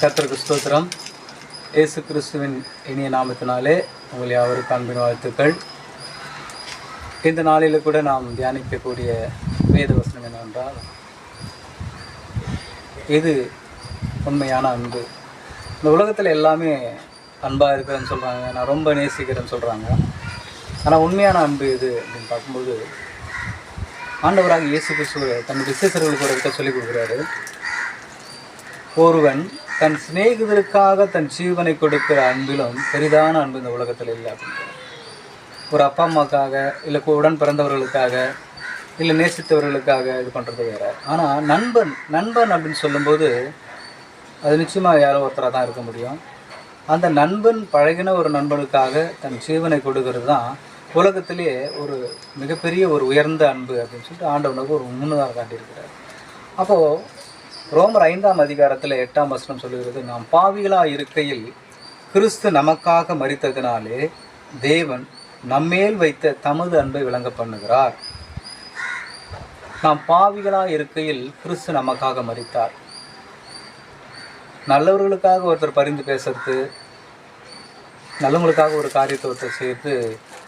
கர்த்தருக்கு ஸ்தோத்திரம். இயேசு கிறிஸ்துவின் இனிய நாமத்தினாலே உங்கள் யாவருக்கு அன்பின் வாழ்த்துக்கள். இந்த நாளில் கூட நாம் தியானிக்கக்கூடிய வேத வசனம் என்னவென்றால் இது உண்மையான அன்பு. இந்த உலகத்தில் எல்லாமே அன்பாக இருக்கிறேன்னு சொல்கிறாங்க நான் ரொம்ப நேசிக்கிறேன்னு சொல்கிறாங்க ஆனால் உண்மையான அன்பு எது அப்படின்னு பார்க்கும்போது ஆண்டவராக இயேசு கிறிஸ்துவ தன் விசேஷர்களுக்கு ஒரு இடத்த சொல்லிக் கொடுக்குறாரு. ஒருவன் தன் சிநேகிதருக்காக தன் ஜீவனை கொடுக்கிற அன்பிலும் பெரிதான அன்பு இந்த உலகத்தில் இல்லை அப்படின்றார். ஒரு அப்பா அம்மாக்காக இல்லை உடன் பிறந்தவர்களுக்காக இல்லை நேசித்தவர்களுக்காக இது பண்ணுறது வேற. ஆனால் நண்பன் நண்பன் அப்படின்னு சொல்லும்போது அது நிச்சயமாக யாரோ ஒருத்தராக தான் இருக்க முடியும். அந்த நண்பன் பழகின ஒரு நண்பனுக்காக தன் ஜீவனை கொடுக்கறது தான் உலகத்திலேயே ஒரு மிகப்பெரிய ஒரு உயர்ந்த அன்பு அப்படின்னு சொல்லிட்டு ஆண்டவனுக்கு ஒரு முன்னுதாக காட்டியிருக்கிறார். அப்போது ரோமர் ஐந்தாம் அதிகாரத்தில் எட்டாம் வசனம் சொல்கிறது நாம் பாவிகளாக இருக்கையில் கிறிஸ்து நமக்காக மறித்ததினாலே தேவன் நம்மேல் வைத்த தமது அன்பை விளங்க பண்ணுகிறார். நாம் பாவிகளாக இருக்கையில் கிறிஸ்து நமக்காக மறித்தார் நல்லவர்களுக்காக ஒருத்தர் பரிந்து பேசுறது நல்லவங்களுக்காக ஒரு காரியத்தை ஒருத்தர் செய்து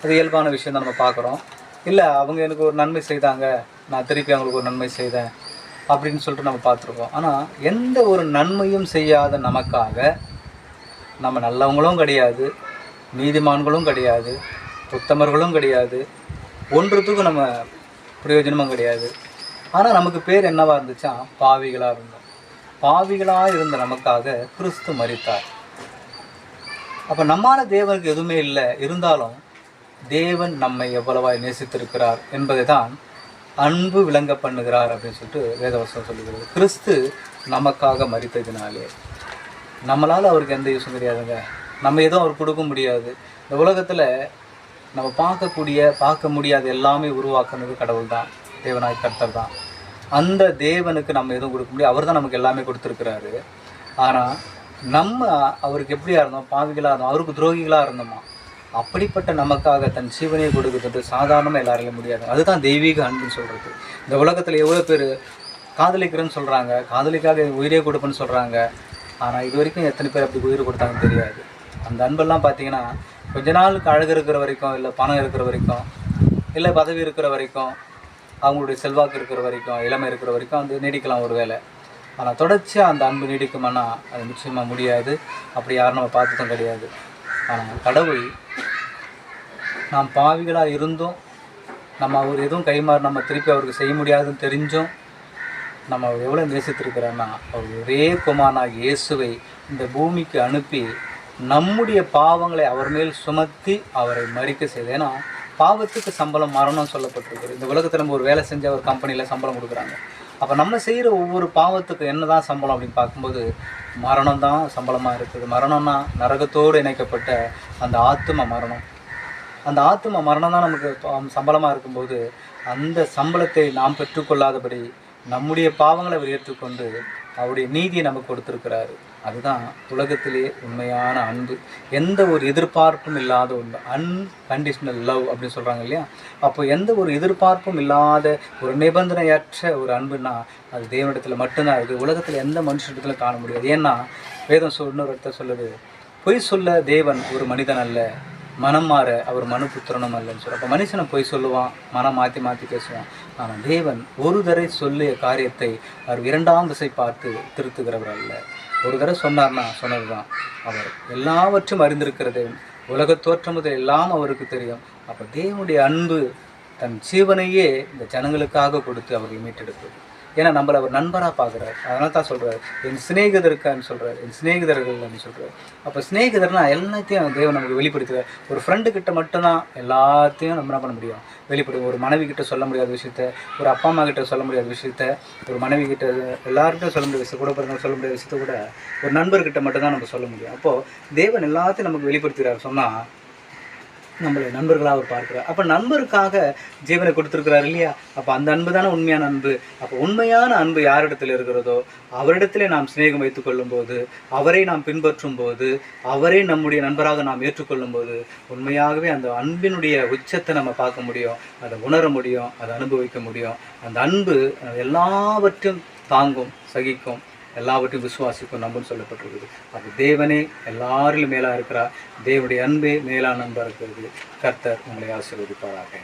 அது இயல்பான விஷயம் நம்ம பார்க்குறோம். இல்லை அவங்க எனக்கு ஒரு நன்மை செய்தாங்க நான் திருப்பி அவங்களுக்கு ஒரு நன்மை செய்தேன் அப்படின்னு சொல்லிட்டு நம்ம பார்த்துருக்கோம். ஆனால் எந்த ஒரு நன்மையும் செய்யாத நமக்காக நம்ம நல்லவங்களும் கிடையாது நீதிமான்களும் கிடையாது புத்தமர்களும் கிடையாது ஒன்றுத்துக்கும் நம்ம பிரயோஜனமும் கிடையாது. ஆனால் நமக்கு பேர் என்னவா இருந்துச்சா? பாவிகளாக இருந்தோம். பாவிகளாக இருந்த நமக்காக கிறிஸ்து மறித்தார் அப்போ நம்மால் தேவனுக்கு எதுவுமே இல்லை. இருந்தாலும் தேவன் நம்மை எவ்வளவாய் நேசித்திருக்கிறார் என்பதை தான் அன்பு விளங்க பண்ணுகிறார் அப்படின்னு சொல்லிட்டு வேதவசனம் சொல்லுகிறது. கிறிஸ்து நமக்காக மறித்ததினாலே நம்மளால் அவருக்கு எந்த யூஸும் கிடையாதுங்க நம்ம எதுவும் அவர் கொடுக்க முடியாது. இந்த உலகத்தில் நம்ம பார்க்கக்கூடிய பார்க்க முடியாத எல்லாமே உருவாக்குனது கடவுள் தான் தேவனாய் கர்த்தர் தான். அந்த தேவனுக்கு நம்ம எதுவும் கொடுக்க முடியாது. அவர் தான் நமக்கு எல்லாமே கொடுத்துருக்கிறாரு. ஆனால் நம்ம அவருக்கு எப்படியா இருந்தோம்? பாவிகளாக இருந்தோம்? அவருக்கு துரோகிகளாக இருந்தோமா? அப்படிப்பட்ட நமக்காக தன் ஜீவனையை கொடுக்குறது சாதாரணமாக எல்லாரையும் முடியாது. அதுதான் தெய்வீக அன்புன்னு சொல்கிறது இந்த உலகத்தில் எவ்வளோ பேர் காதலிக்கிறேன்னு சொல்கிறாங்க காதலிக்காக உயிரே கொடுப்பேன்னு சொல்கிறாங்க ஆனால் இது வரைக்கும் எத்தனை பேர் அப்படி உயிர் கொடுத்தாங்கன்னு தெரியாது. அந்த அன்பெல்லாம் பார்த்தீங்கன்னா கொஞ்ச நாளுக்கு அழகு இருக்கிற வரைக்கும் இல்லை பணம் இருக்கிற வரைக்கும் இல்லை பதவி இருக்கிற வரைக்கும் அவங்களுடைய செல்வாக்கு இருக்கிற வரைக்கும் இளமை இருக்கிற வரைக்கும் அது நீடிக்கலாம் ஒரு வேலை ஆனால் தொடர்ச்சியாக அந்த அன்பு நீடிக்குமானா அது நிச்சயமாக முடியாது. அப்படி யாரும் நம்ம பார்த்ததும் கிடையாது. ஆனால் கடவுள் நாம் பாவிகளாக இருந்தும் நம்ம அவர் எதுவும் கைமாறு நம்ம திருப்பி அவருக்கு செய்ய முடியாதுன்னு தெரிஞ்சும் நம்ம அவர் எவ்வளோ நேசித்திருக்கிறோன்னா அவர் ஒரே குமாரனாக இயேசுவை இந்த பூமிக்கு அனுப்பி நம்முடைய பாவங்களை அவர் மேல் சுமத்தி அவரை மறிக்க செய்து ஏன்னா பாவத்துக்கு சம்பளம் மரணம் சொல்லப்பட்டிருக்கு இந்த உலகத்தில் நம்ம ஒரு வேலை செஞ்சு ஒரு கம்பெனியில் சம்பளம் கொடுக்குறாங்க. அப்போ நம்ம செய்கிற ஒவ்வொரு பாவத்துக்கு என்ன தான் சம்பளம் அப்படின்னு பார்க்கும்போது மரணம் தான் சம்பளமாக இருக்குது. மரணம்னா நரகத்தோடு இணைக்கப்பட்ட அந்த ஆத்தும மரணம். அந்த ஆத்தும மரணம் தான் நமக்கு சம்பளமாக இருக்கும்போது அந்த சம்பளத்தை நாம் பெற்றுக்கொள்ளாதபடி நம்முடைய பாவங்களை அவர் ஏற்றுக்கொண்டு அவருடைய நீதியை நமக்கு கொடுத்துருக்கிறாரு. அதுதான் உலகத்திலே உண்மையான அன்பு. எந்த ஒரு எதிர்பார்ப்பும் இல்லாத ஒன்று அன்கண்டிஷனல் லவ் அப்படின்னு சொல்கிறாங்க இல்லையா? அப்போ எந்த ஒரு எதிர்பார்ப்பும் இல்லாத ஒரு நிபந்தனையற்ற ஒரு அன்புனா அது தேவனிடத்தில் மட்டும்தான் இருக்குது உலகத்தில் எந்த மனுஷனிடத்துல காண முடியாது. ஏன்னா வேதம் சொல் ஒருத்தர் இடத்த சொல்லுது பொய் சொல்ல தேவன் ஒரு மனிதன் அல்ல. மனம் மாற அவர் மனு புத்திரனும் அல்லன்னு சொல்ல அப்போ மனுஷனை போய் சொல்லுவான் மனம் மாற்றி மாற்றி பேசுவான். ஆனால் தேவன் ஒரு தடவை சொல்லிய காரியத்தை அவர் இரண்டாம் திசை பார்த்து திருத்துகிறவர் அல்ல. ஒரு தடவை சொன்னார்னா சொன்னது தான் அவர் எல்லாவற்றும் அறிந்திருக்கிறது உலக தோற்றம் முதல் எல்லாம் அவருக்கு தெரியும். அப்போ தேவனுடைய அன்பு தன் ஜீவனையே இந்த ஜனங்களுக்காக கொடுத்து அவர்களை மீட்டெடுப்பது ஏன்னா நம்மளை அவர் நண்பராக பார்க்குறாரு. அதனால தான் சொல்கிறார் என் சிநேகிதருக்கான்னு சொல்கிறார் என் சிநேகிதர்கள்னு சொல்கிறார் அப்போ சிநேகிதர்னா எல்லாத்தையும் தேவன் நமக்கு வெளிப்படுத்துகிறார் ஒரு ஃப்ரெண்டு கிட்ட மட்டும்தான் எல்லாத்தையும் நம்ம என்ன பண்ண முடியும்? வெளிப்படும் ஒரு மனைவி கிட்ட சொல்ல முடியாத விஷயத்த ஒரு அப்பா அம்மா கிட்ட சொல்ல முடியாத விஷயத்த ஒரு மனைவி கிட்ட எல்லார்கிட்டும் சொல்ல முடியாத விஷயம் கூட பிறந்தவங்க சொல்ல முடியாத விஷயத்த கூட ஒரு நண்பர்கிட்ட மட்டும்தான் நம்ம சொல்ல முடியும். அப்போது தேவன் எல்லாத்தையும் நமக்கு வெளிப்படுத்துகிறார் சொன்னால் நம்மளை நண்பர்களாக அவர் பார்க்கிறார். அப்போ நண்பருக்காக ஜீவனை கொடுத்துருக்கிறார் இல்லையா? அப்போ அந்த அன்பு தானே உண்மையான அன்பு. அப்போ உண்மையான அன்பு யாரிடத்தில் இருக்கிறதோ அவரிடத்திலே நாம் சிநேகம் வைத்துக் கொள்ளும்போது அவரை நாம் பின்பற்றும் போது அவரை நம்முடைய நண்பராக நாம் ஏற்றுக்கொள்ளும் போது உண்மையாகவே அந்த அன்பினுடைய உச்சத்தை நம்ம பார்க்க முடியும் அதை உணர முடியும் அதை அனுபவிக்க முடியும். அந்த அன்பு எல்லாவற்றையும் தாங்கும் சகிக்கும் எல்லாவற்றையும் விசுவாசிக்கும் நம்புன்னு சொல்லப்பட்டிருக்குது. அது தேவனே எல்லாரிலும் மேலாக இருக்கிறார். தேவனுடைய அன்பே மேலான நண்பர் இருக்கிறது. கர்த்தர் உங்களை ஆசீர்வதிப்பாராக.